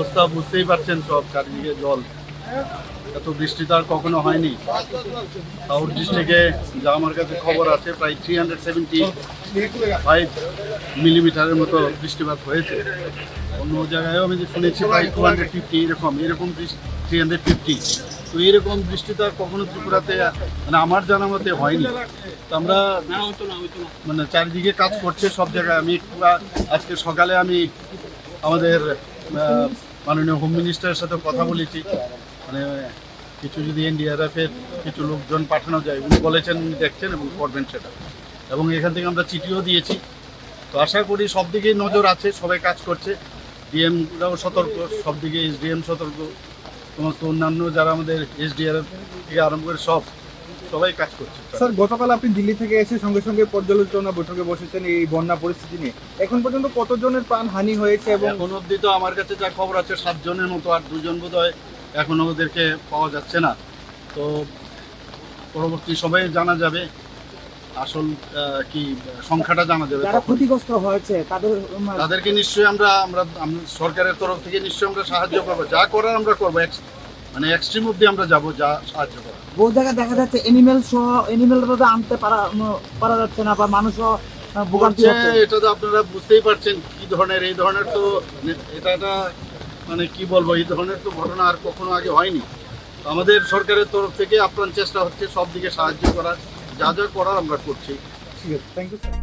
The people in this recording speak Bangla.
অবস্থা বুঝতেই পারছেন সব চারিদিকে জল। এত বৃষ্টি তো আর কখনো হয়নি। সাউথ ডিস্ট্রিক্টে যা আমার কাছে খবর আছে, প্রায় থ্রি হান্ড্রেড সেভেন্টি ফাইভ মিলিমিটারের মতো বৃষ্টিপাত হয়েছে। অন্য জায়গায়ও আমি যে শুনেছি প্রায় টু হান্ড্রেড ফিফটি এরকম এরকম থ্রি হান্ড্রেড ফিফটি তো এরকম বৃষ্টি তো আর কখনো ত্রিপুরাতে মানে আমার জানা মতে হয়নি। তো আমরা মানে চারিদিকে কাজ করছে সব জায়গায়। আমি আজকে সকালে আমি আমাদের মাননীয় হোম মিনিস্টারের সাথে কথা বলেছি। মানে কিছু যদি এনডিআরএফ এর কিছু লোকজন পাঠানো যায়, উনি বলেছেন দেখছেন এবং করবেন সেটা। এবং এখান থেকে আমরা চিঠিও দিয়েছি। তো আশা করি সব দিকেই নজর আছে, সবাই কাজ করছে। ডিএমরাও সতর্ক, সব দিকে এসডিএম সতর্ক। সমস্ত অন্যান্য যারা আমাদের এসডিআরএফ থেকে আরম্ভ করে সব সবাই কাজ করছে। স্যার গতকাল আপনি দিল্লি থেকে এসে সঙ্গে সঙ্গে পর্যালোচনা বৈঠকে বসেছেন এই বন্যা পরিস্থিতি নিয়ে। এখন পর্যন্ত কতজনের প্রাণ হানি হয়েছে এবং এখন অবধি তো আমার কাছে যা খবর আছে সাতজনের মতো আর দুজন বোধ হয় এখনও ওদেরকে পাওয়া যাচ্ছে না। তো পরবর্তী সময়ে জানা যাবে আসল কি সংখ্যাটা জানা যাবে যারা ক্ষতিগ্রস্ত হয়েছে তাদের তাদেরকে নিশ্চয়ই আমরা আমরা আমরা সরকারের তরফ থেকে নিশ্চয়ই আমরা সাহায্য করব। যা করার আমরা করব। মানে এক্সট্রিম অব্দি আমরা যাব যা সাহায্য করার। বহু জায়গায় দেখা যাচ্ছে এনিমেল সহ এনিমেল আনতে পারা পারা যাচ্ছে না বা মানুষও আহ, ভোগান্তি হচ্ছে। এটা তো আপনারা বুঝতেই পারছেন কি ধরনের এই ধরনের তো এটা একটা মানে কি বলব এই ধরনের তো ঘটনা আর কখনো আগে হয়নি। আমাদের সরকারের তরফ থেকে আপ্রাণ চেষ্টা হচ্ছে সব দিকে সাহায্য করার যা যা করার আমরা করছি। ঠিক আছে থ্যাংক ইউ স্যার